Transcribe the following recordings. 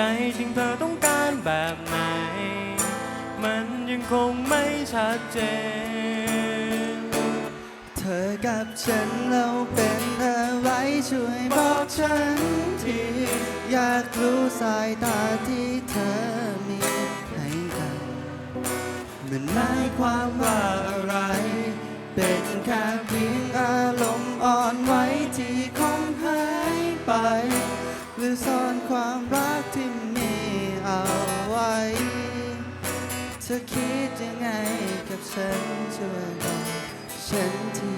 ใจจริงเธอต้องการแบบไหน มันยังคงไม่ชัดเจน เธอกับฉันเราเป็นอะไรช่วยบอกฉันที อยากรู้สายตาที่เธอมีให้กัน มันหมายความว่าอะไร เป็นแค่เพียง ธอคิดยังไงกับฉันช่วยบอกฉันที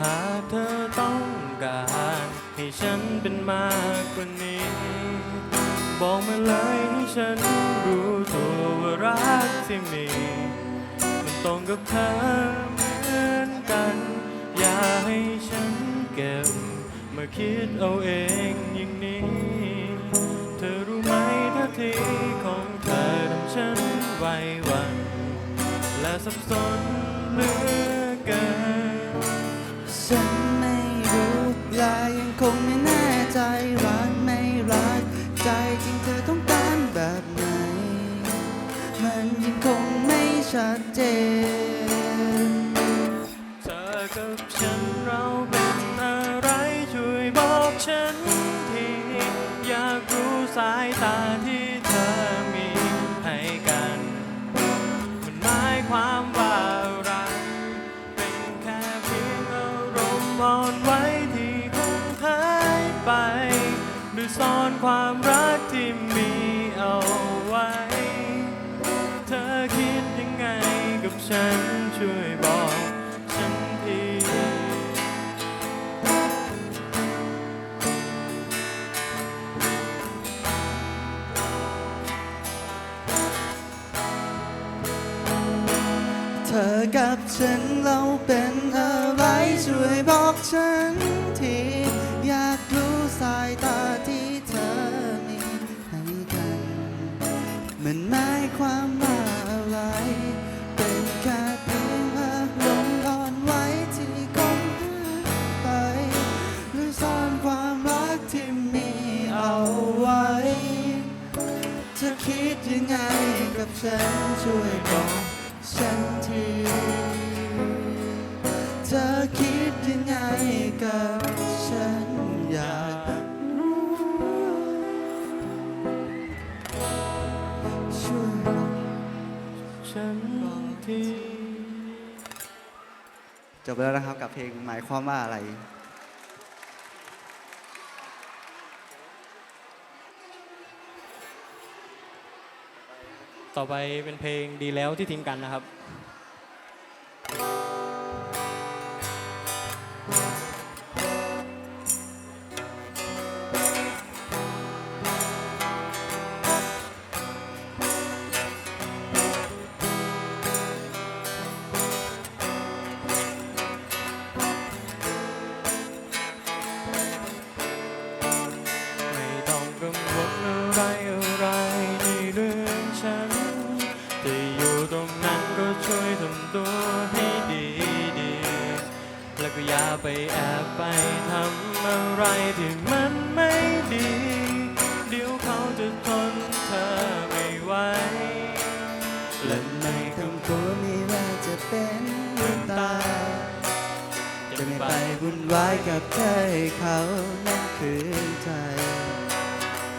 หากเธอต้องการให้ฉันเป็นมากกว่านี้ บอกมาเลยให้ฉันรู้ตัวว่ารักที่มี มันตรงกับเธอเหมือนกัน อย่าให้ฉันเก็บ มาคิดเอาเองอย่างนี้ สับสนเหลือ ความรักที่มีเอาไว้ เธอคิดยังไงกับฉันช่วยบอกฉันทีเธอกับฉันเราเป็นอะไรช่วยบอกฉันที อยากรู้สายตาที่ มันหมายความว่าอะไร เป็นแค่เพียงอารมณ์อ่อนไหวที่คงไป หรือซ่อนความรักที่มีเอาไว้ เธอคิดยังไงกับฉันช่วยบอกฉันทีเธอคิดยังไงกับ ทีจบแล้วนะครับกับเพลงหมายความว่าอะไร ต่อไปเป็นเพลงดีแล้วที่ทิ้งกันนะครับ ไปแอบไปทำอะไรที่มันไม่ดี เดี๋ยวเขาจะทนเธอไม่ไหวและในคำพูดนี้ว่าจะเป็นเรื่องตายจะไม่ไปวุ่นวายกับเธอให้เขานั้นคืนใจ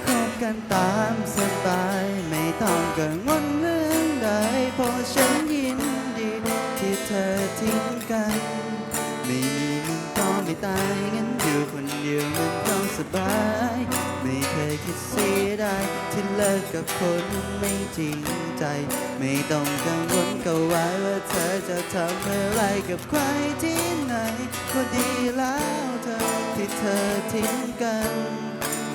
คบกันตามสบายไม่ต้องกังวลเรื่องใดเพราะฉันยินดีที่เธอทิ้ง ตายงั้นอยู่คนเดียวมันก็สบาย ไม่เคยคิดเสียดายที่เลิกกับคนไม่จริงใจ ไม่ต้องกังวลก็ไว้ว่าเธอจะทำอะไรกับใครที่ไหน ก็ดีแล้วเธอที่เธอทิ้งกัน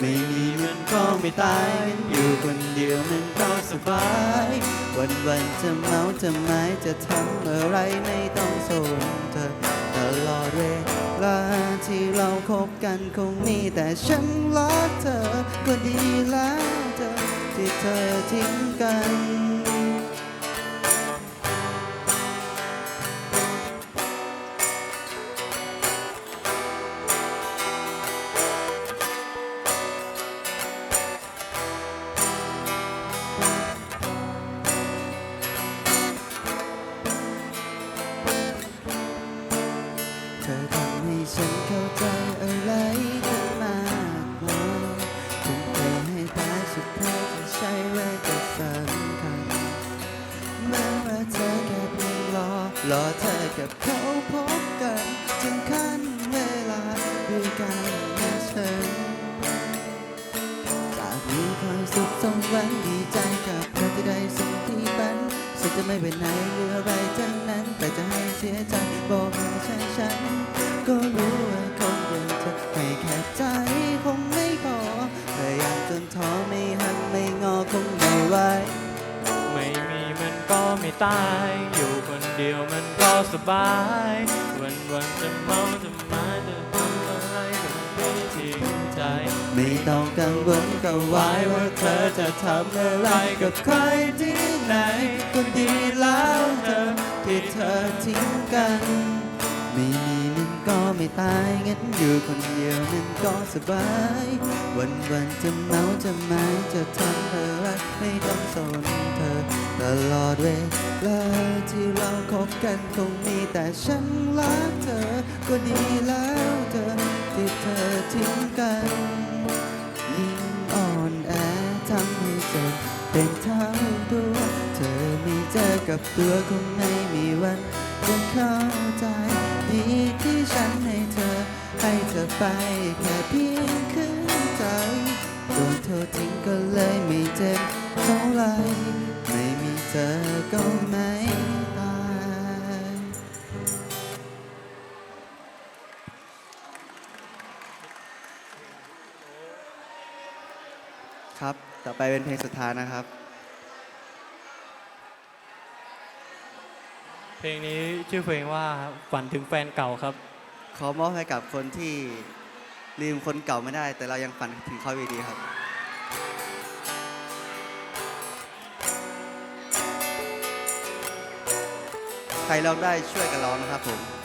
ไม่มีมันก็ไม่ตายงั้นอยู่คนเดียวมันก็สบาย วันวันๆจะเมาจะไม้จะทำอะไรไม่ต้องสนเธอ ตลอดเวลาที่เราคบกันคงมีแต่ฉันรักเธอก็ดีแล้วเธอที่เธอทิ้งกัน วังดีใจกับเธอที่ได้สิ่งที่ฝันฉันจะไม่เป็นไหนหรืออะไรทั้งนั้น แต่จะให้เสียใจบอกไม่ใช่ฉัน ก็รู้ว่าคนอย่างเธอให้แค่ใจคงไม่พอพยายามจนท้อไม่หันไม่งอคงไม่ไหวไม่มีมันก็ไม่ตาย อยู่คนเดียวมันก็สบาย วันวันๆจะเมาจะ ไม่ต้องกังวลกังวายว่าเธอจะทำอะไรกับใครที่ไหนก็ดีแล้วเธอที่เธอทิ้งกัน ไม่มีมันก็ไม่ตายงั้นอยู่คนเดียวมันก็สบาย วันวันๆจะเมาจะหมายจะทำอะไรไม่ต้องสนเธอ ตลอดเวลาที่เราคบกันคงมีแต่ฉันรักเธอก็ดีแล้วเธอที่เธอทิ้งกัน เป็นเท่าตัว เธอไม่เจอกับตัวคงไม่มีวันจะเข้าใจ ดีที่ฉันให้เธอ ให้เธอไปแค่เพียงคืนใจโดนเธอทิ้งก็เลยไม่เจ็บเท่าไรไม่มีเธอก็ไม่ ครับ ต่อไปเป็นเพลงสุดท้ายนะครับ เพลงนี้ชื่อเพลงว่าฝันถึงแฟนเก่าครับ ขอมอบให้กับคนที่ลืมคนเก่าไม่ได้ แต่เรายังฝันถึงเขาอยู่ดีครับ ใครร้องได้ช่วยกันร้องนะครับผม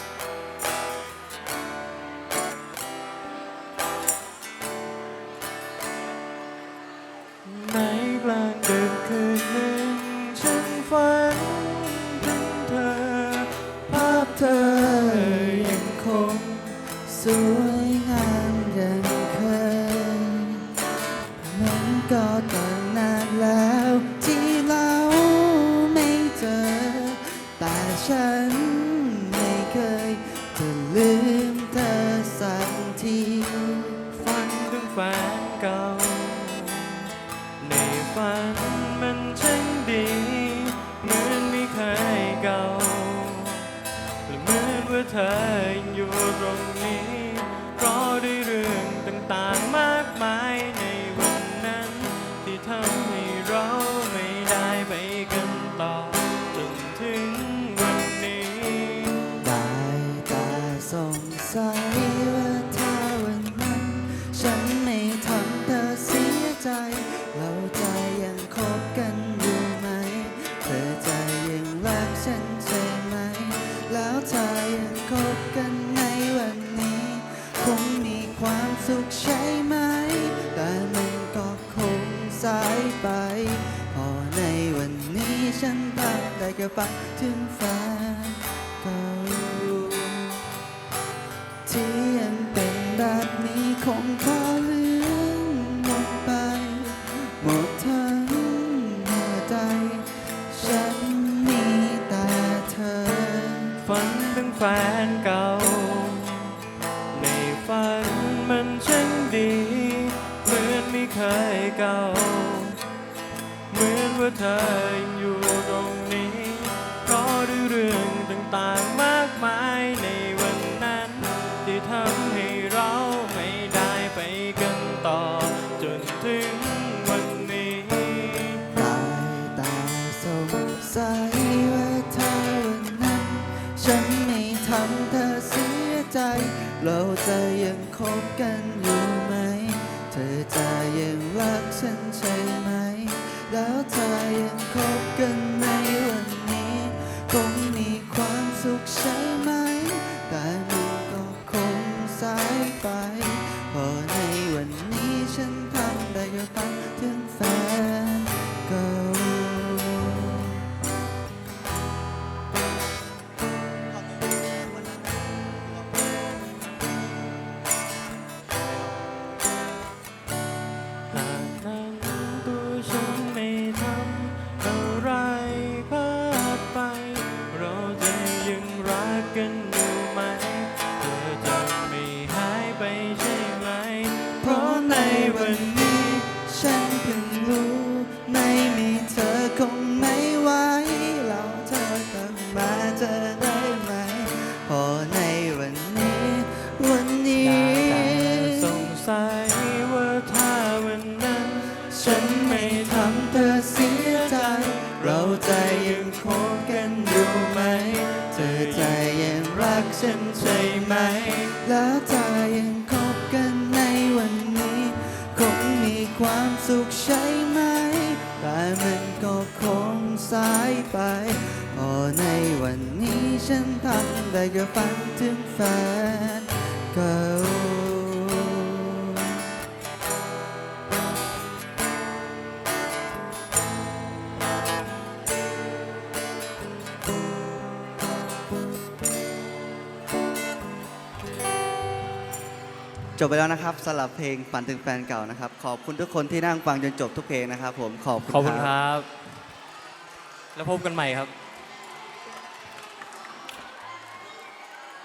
สวยงามอย่างเคย มันก็ตั้งนานแล้วที่เราไม่เจอ แต่ฉันไม่เคยจะลืมเธอสักทีฝันถึงแฟนเก่า ในฝันมันช่างดี เหมือนไม่เคยเก่าและเหมือนว่าเธอยังอยู่ตรง ใช่ไหม แต่มันก็คงสายไป พอในวันนี้ฉันทำได้แค่ฝันถึงแฟนเก่าที่ยังเป็นแบบนี้คงพอลืมลงไป หมดทั้งหัวใจ ฉันมีแต่เธอ ฝันถึงแฟนเก่า เก่า เหมือนว่าเธอยังอยู่ตรงนี้ เพราะด้วยเรื่องต่างๆมากมายในวันนั้น ที่ทำให้เราไม่ได้ไปกันต่อ จนถึงวันนี้ได้แต่สงสัยว่าถ้าวันนั้น ฉันไม่ทำเธอเสียใจเราจะ ธอคงไม่ไหวเราเธอกลับมาเจอได้ไหม พอในวันนี้ วันนี้สงสัยว่าถ้าวันนั้น ฉันไม่ทำเธอเสียใจ เราจะยังคบกันอยู่ไหม เธอจะยังรักฉันใช่ไหม แล้วถ้ายัง ฉันทำได้แค่ฝันถึงแฟนเก่าจบไปแล้วนะครับสำหรับเพลงฝันถึงแฟนเก่านะครับ ขอบคุณทุกคนที่นั่งฟังจนจบทุกเพลงนะครับ ผมขอบคุณขอบคุณคครับรับ แล้วพบกันใหม่ครับ